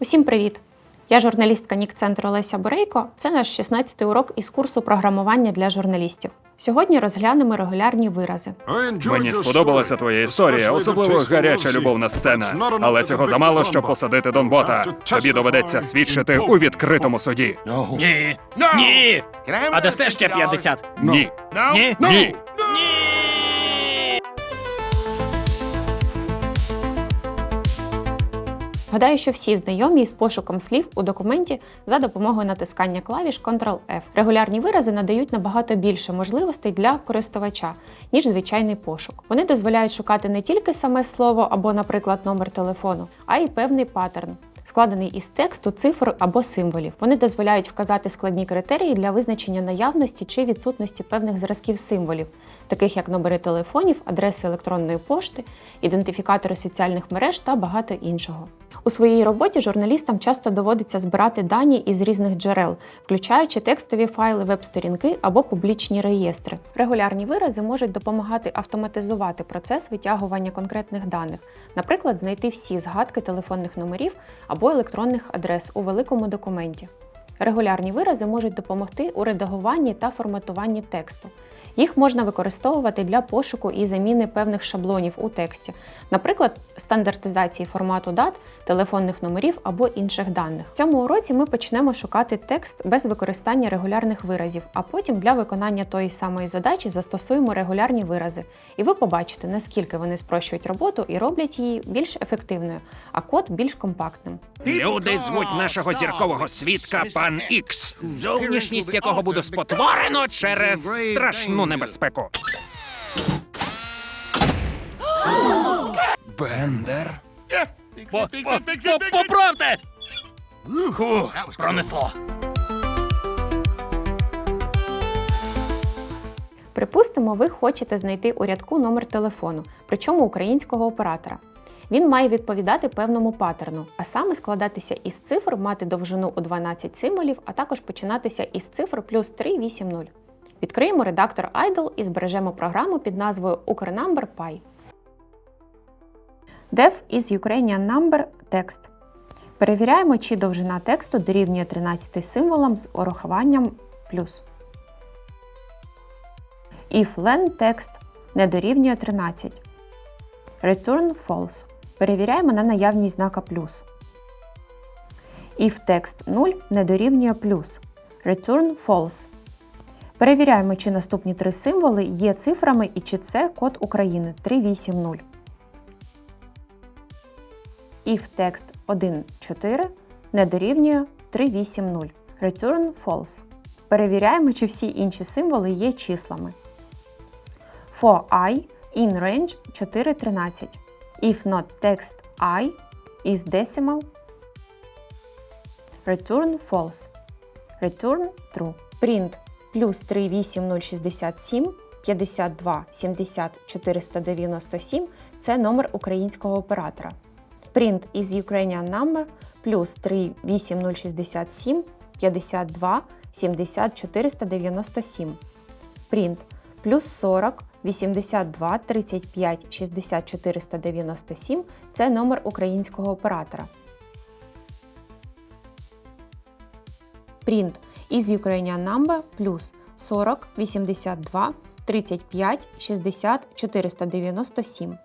Усім привіт! Я журналістка Нік-центру Олеся Борейко. Це наш 16-й урок із курсу програмування для журналістів. Сьогодні розглянемо регулярні вирази. Мені сподобалася твоя історія, особливо гаряча любовна сцена. Але цього замало, щоб посадити Донбота. Тобі доведеться свідчити у відкритому суді. Ні. Ні. А дасте ще 50? Ні. Ні. Ні. Гадаю, що всі знайомі із пошуком слів у документі за допомогою натискання клавіш Ctrl-F. Регулярні вирази надають набагато більше можливостей для користувача, ніж звичайний пошук. Вони дозволяють шукати не тільки саме слово або, наприклад, номер телефону, а й певний паттерн. Складений із тексту, цифр або символів. Вони дозволяють вказати складні критерії для визначення наявності чи відсутності певних зразків символів, таких як номери телефонів, адреси електронної пошти, ідентифікатори соціальних мереж та багато іншого. У своїй роботі журналістам часто доводиться збирати дані із різних джерел, включаючи текстові файли, веб-сторінки або публічні реєстри. Регулярні вирази можуть допомагати автоматизувати процес витягування конкретних даних, наприклад, знайти всі згадки телефонних номерів або електронних адрес у великому документі. Регулярні вирази можуть допомогти у редагуванні та форматуванні тексту. Їх можна використовувати для пошуку і заміни певних шаблонів у тексті, наприклад, стандартизації формату дат, телефонних номерів або інших даних. В цьому уроці ми почнемо шукати текст без використання регулярних виразів, а потім для виконання тої самої задачі застосуємо регулярні вирази. І ви побачите, наскільки вони спрощують роботу і роблять її більш ефективною, а код більш компактним. Люди звуть нашого зіркового свідка пан Ікс, зовнішність якого буде спотворено через страшну небезпеку. Бендер? Поправте! Фу, пронесло. Припустимо, ви хочете знайти у рядку номер телефону, причому українського оператора. Він має відповідати певному паттерну, а саме складатися із цифр, мати довжину у 12 символів, а також починатися із цифр плюс 380. Відкриємо редактор IDLE і збережемо програму під назвою Ukernumber Py. Def is Ukrainian number text. Перевіряємо, чи довжина тексту дорівнює 13 символам з урахуванням плюс. If len text не дорівнює 13. Return false. Перевіряємо на наявність знака плюс. If текст 0 не дорівнює плюс. Return false. Перевіряємо, чи наступні три символи є цифрами і чи це код України 380. If текст 1.4 не дорівнює 380. Return false. Перевіряємо, чи всі інші символи є числами. For i in range 4.13. If not text i is decimal. Return false. Return true. Print плюс 38067 52 70 497 це номер українського оператора. Print is Ukrainian number плюс 38067 52 70 497. Print плюс 40 82 35 60 497 це номер українського оператора. Print is Ukrainian number плюс 40 82 35 60 497.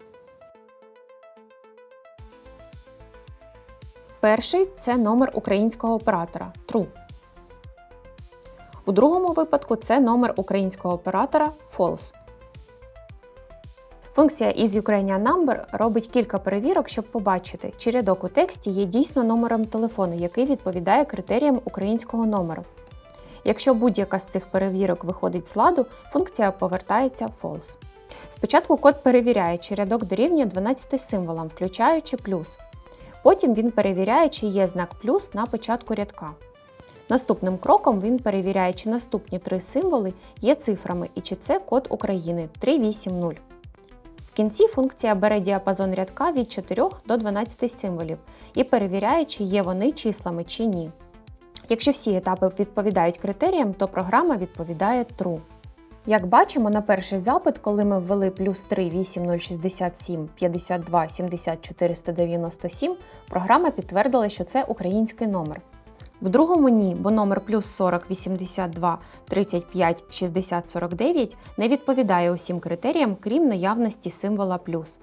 Перший це номер українського оператора True. У другому випадку це номер українського оператора False. Функція is Ukrainian number робить кілька перевірок, щоб побачити, чи рядок у тексті є дійсно номером телефону, який відповідає критеріям українського номеру. Якщо будь-яка з цих перевірок виходить з ладу, функція повертається false. Спочатку код перевіряє, чи рядок дорівнює 12 символам, включаючи плюс. Потім він перевіряє, чи є знак плюс на початку рядка. Наступним кроком він перевіряє, чи наступні три символи є цифрами і чи це код України 380. В кінці функція бере діапазон рядка від 4 до 12 символів і перевіряє, чи є вони числами чи ні. Якщо всі етапи відповідають критеріям, то програма відповідає True. Як бачимо, на перший запит, коли ми ввели плюс 3 8067 52 74 197, програма підтвердила, що це український номер. В другому ні, бо номер плюс 40 82 35 60 49 не відповідає усім критеріям, крім наявності символа плюс.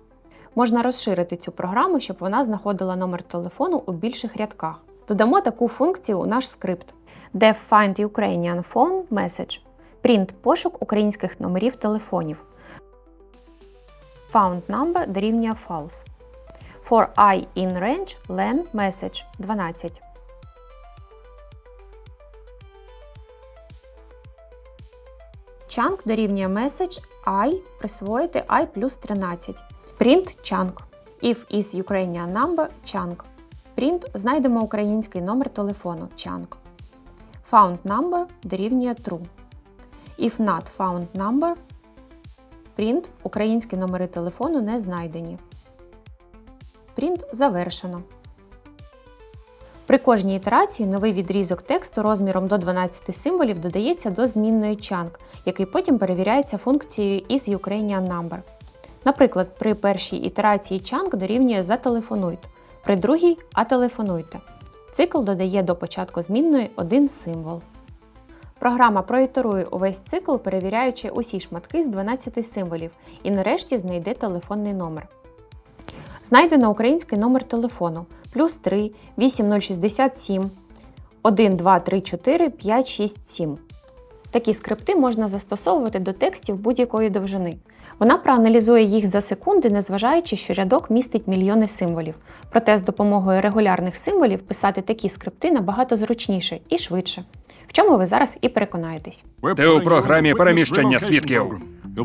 Можна розширити цю програму, щоб вона знаходила номер телефону у більших рядках. Додамо таку функцію у наш скрипт. Def Find Ukrainian Phone Message. Print пошук українських номерів телефонів. Found number дорівнює false. For I in range LAN message 12. Chunk дорівнює message I присвоїти I плюс 13. Print chunk. If is Ukrainian number chunk. Print знайдемо український номер телефону chunk. Found number дорівнює true. If not found number, print українські номери телефону не знайдені. Print завершено. При кожній ітерації новий відрізок тексту розміром до 12 символів додається до змінної chunk, який потім перевіряється функцією is Ukrainian number. Наприклад, при першій ітерації chunk дорівнює зателефонуйте, при другій ателефонуйте. Цикл додає до початку змінної один символ. Програма проітерує увесь цикл, перевіряючи усі шматки з 12 символів, і нарешті знайде телефонний номер. Знайдено український номер телефону плюс 3 8067 1234 567. Такі скрипти можна застосовувати до текстів будь-якої довжини. Вона проаналізує їх за секунди, незважаючи, що рядок містить мільйони символів. Проте з допомогою регулярних символів писати такі скрипти набагато зручніше і швидше. В чому ви зараз і переконаєтесь. Ти у програмі переміщення свідків.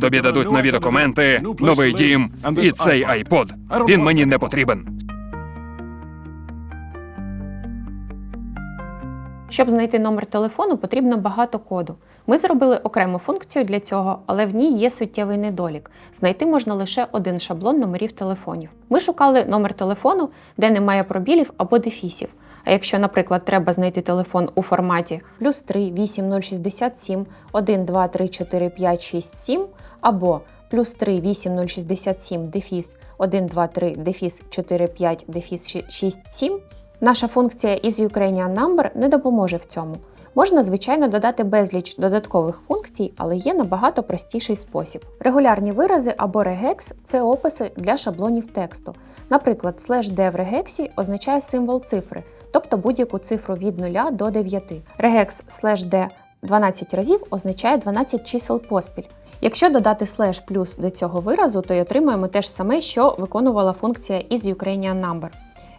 Тобі дадуть нові документи, новий дім і цей айпод. Він мені не потрібен. Щоб знайти номер телефону, потрібно багато коду. Ми зробили окрему функцію для цього, але в ній є суттєвий недолік. Знайти можна лише один шаблон номерів телефонів. Ми шукали номер телефону, де немає пробілів або дефісів. А якщо, наприклад, треба знайти телефон у форматі плюс 3 8067 1 2 3 4 5 6 7 або плюс 3 8067 дефіс 1 2 3 дефіс 4 5 дефіс 6 7, наша функція is Ukrainian number не допоможе в цьому. Можна, звичайно, додати безліч додаткових функцій, але є набагато простіший спосіб. Регулярні вирази або регекс це описи для шаблонів тексту. Наприклад, слеш d в регексі означає символ цифри, тобто будь-яку цифру від 0 до 9. Регекс слеш d 12 разів означає 12 чисел поспіль. Якщо додати слеш плюс до цього виразу, то й отримуємо те ж саме, що виконувала функція is Ukrainian number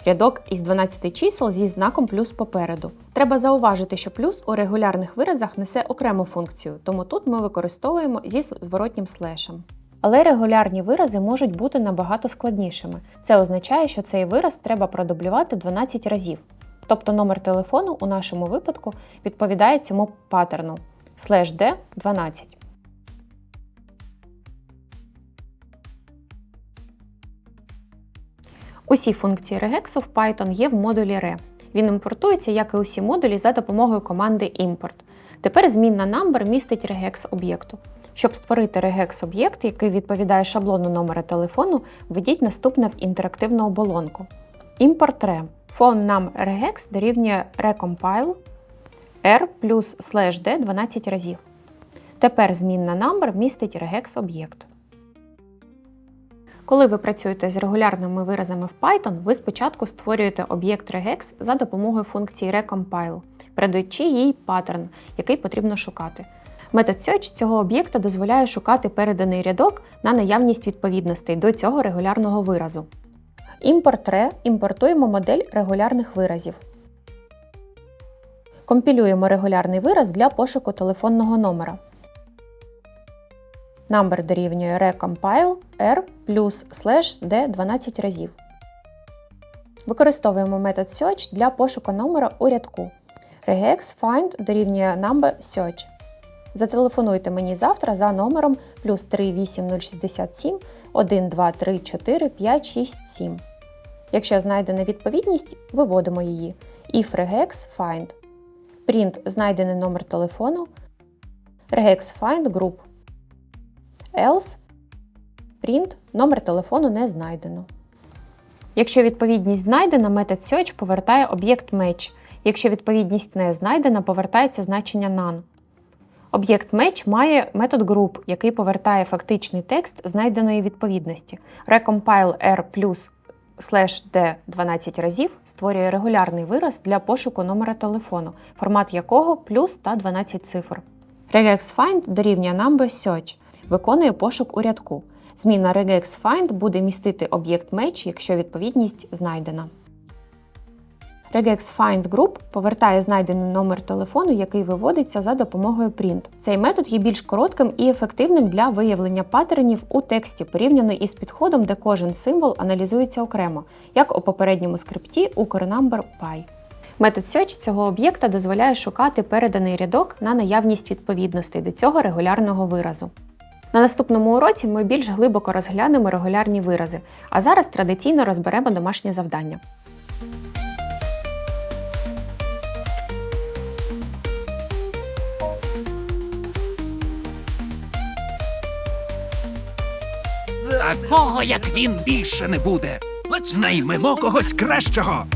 рядок із 12 чисел зі знаком плюс попереду. Треба зауважити, що плюс у регулярних виразах несе окрему функцію, тому тут ми використовуємо зі зворотнім слешем. Але регулярні вирази можуть бути набагато складнішими. Це означає, що цей вираз треба продублювати 12 разів. Тобто номер телефону у нашому випадку відповідає цьому паттерну слеш D12. Усі функції регексу в Python є в модулі re. Він імпортується, як і усі модулі, за допомогою команди import. Тепер змінна number містить регекс об'єкту. Щоб створити регекс об'єкт, який відповідає шаблону номера телефону, введіть наступне в інтерактивну оболонку. Import re. Phone num regex дорівнює recompile r плюс slash d 12 разів. Тепер змінна number містить регекс об'єкт. Коли ви працюєте з регулярними виразами в Python, ви спочатку створюєте об'єкт regex за допомогою функції recompile, передаючи їй паттерн, який потрібно шукати. Метод search цього об'єкта дозволяє шукати переданий рядок на наявність відповідностей до цього регулярного виразу. Import re імпортуємо модель регулярних виразів. Компілюємо регулярний вираз для пошуку телефонного номера. Number дорівнює recompile r плюс slash d 12 разів. Використовуємо метод search для пошуку номера у рядку. regex find дорівнює number search. Зателефонуйте мені завтра за номером плюс 38067 1 2 3 4 5 6 7. Якщо знайдена відповідність, виводимо її. If regex find. Print знайдений номер телефону. regex find group. Else, print, номер телефону не знайдено. Якщо відповідність знайдена, метод search повертає об'єкт match. Якщо відповідність не знайдена, повертається значення none. Об'єкт match має метод group, який повертає фактичний текст знайденої відповідності. Recompile r плюс d 12 разів створює регулярний вираз для пошуку номера телефону, формат якого плюс та 12 цифр. regexfind дорівнює number search, виконує пошук у рядку. Зміна regexfind буде містити об'єкт match, якщо відповідність знайдена. Regex Find Group повертає знайдений номер телефону, який виводиться за допомогою print. Цей метод є більш коротким і ефективним для виявлення паттернів у тексті, порівняно із підходом, де кожен символ аналізується окремо, як у попередньому скрипті у CoreNumber Py. Метод search цього об'єкта дозволяє шукати переданий рядок на наявність відповідностей до цього регулярного виразу. На наступному уроці ми більш глибоко розглянемо регулярні вирази, а зараз традиційно розберемо домашнє завдання. Такого, як він, більше не буде. Наймемо когось кращого.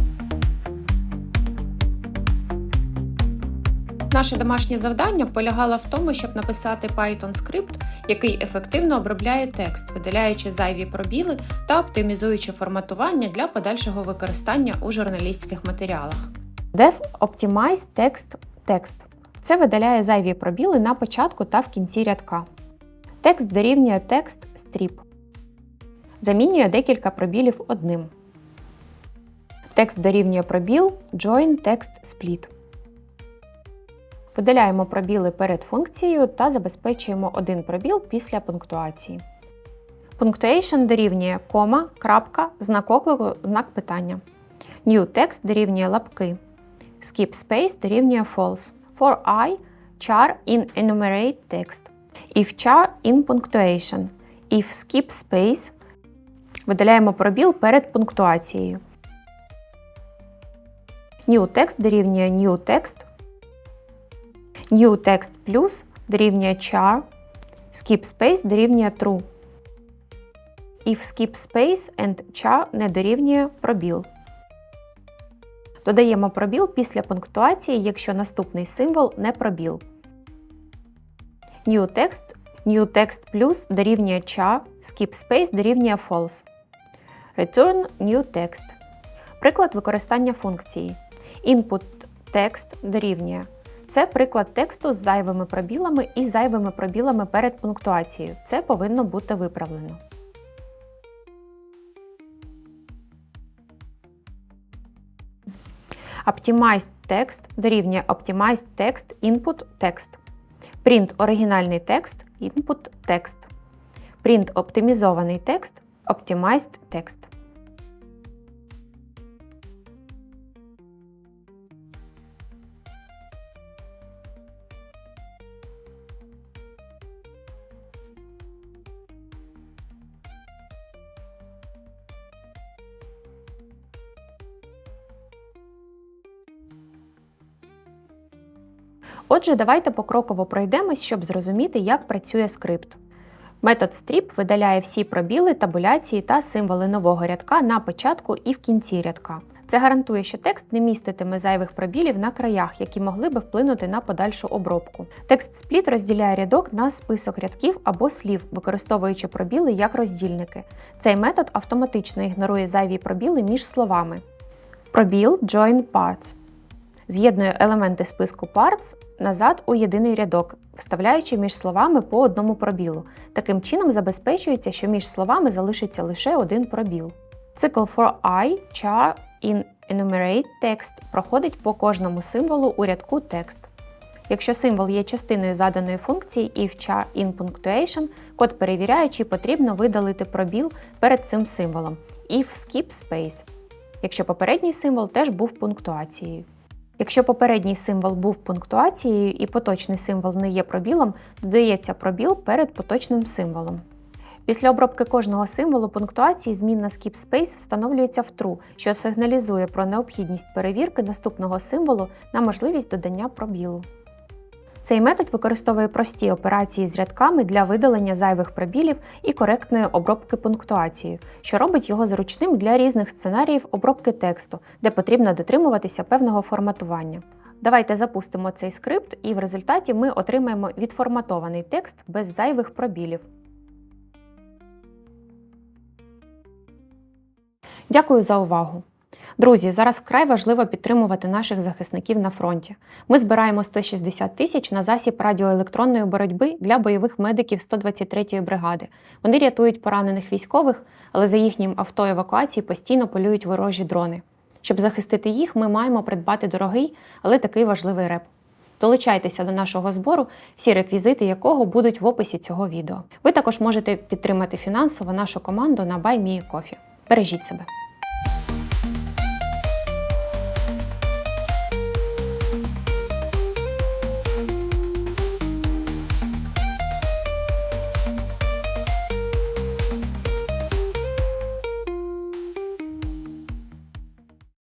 Наше домашнє завдання полягало в тому, щоб написати Python скрипт, який ефективно обробляє текст, видаляючи зайві пробіли та оптимізуючи форматування для подальшого використання у журналістських матеріалах. Dev Optimize Text Text. Це видаляє зайві пробіли на початку та в кінці рядка. Текст дорівнює текст strip. Замінює декілька пробілів одним. Текст дорівнює пробіл join text split. Видаляємо пробіли перед функцією та забезпечуємо один пробіл після пунктуації. Punctuation дорівнює кома, крапка, знак оклику, знак питання. New text дорівнює лапки. Skip space дорівнює false. For i char in enumerate text. If char in punctuation. If skip space видаляємо пробіл перед пунктуацією. New text дорівнює new text. New text plus дорівнює char, skip space дорівнює true. If skip space and char не дорівнює пробіл. Додаємо пробіл після пунктуації, якщо наступний символ не пробіл. New text New text plus дорівнює char, skip space дорівнює false. Return new text. Приклад використання функції. Input text дорівнює. Це приклад тексту з зайвими пробілами і зайвими пробілами перед пунктуацією. Це повинно бути виправлено. Optimized text дорівнює Optimized text input text. Print оригінальний текст input text. Print оптимізований текст Optimized text. Отже, давайте покроково пройдемось, щоб зрозуміти, як працює скрипт. Метод strip видаляє всі пробіли, табуляції та символи нового рядка на початку і в кінці рядка. Це гарантує, що текст не міститиме зайвих пробілів на краях, які могли би вплинути на подальшу обробку. Текст спліт розділяє рядок на список рядків або слів, використовуючи пробіли як роздільники. Цей метод автоматично ігнорує зайві пробіли між словами. Пробіл join parts з'єднує елементи списку parts назад у єдиний рядок, вставляючи між словами по одному пробілу. Таким чином забезпечується, що між словами залишиться лише один пробіл. Цикл for i char in enumerate text проходить по кожному символу у рядку текст. Якщо символ є частиною заданої функції if char in punctuation, код перевіряє, чи потрібно видалити пробіл перед цим символом if skip space, якщо попередній символ теж був пунктуацією. Якщо попередній символ був пунктуацією і поточний символ не є пробілом, додається пробіл перед поточним символом. Після обробки кожного символу пунктуації змінна skip space встановлюється в true, що сигналізує про необхідність перевірки наступного символу на можливість додання пробілу. Цей метод використовує прості операції з рядками для видалення зайвих пробілів і коректної обробки пунктуацією, що робить його зручним для різних сценаріїв обробки тексту, де потрібно дотримуватися певного форматування. Давайте запустимо цей скрипт, і в результаті ми отримаємо відформатований текст без зайвих пробілів. Дякую за увагу! Друзі, зараз вкрай важливо підтримувати наших захисників на фронті. Ми збираємо 160 тисяч на засіб радіоелектронної боротьби для бойових медиків 123-ї бригади. Вони рятують поранених військових, але за їхнім авто евакуації постійно полюють ворожі дрони. Щоб захистити їх, ми маємо придбати дорогий, але такий важливий реп. Долучайтеся до нашого збору, всі реквізити якого будуть в описі цього відео. Ви також можете підтримати фінансово нашу команду на BuyMeCoffee. Бережіть себе.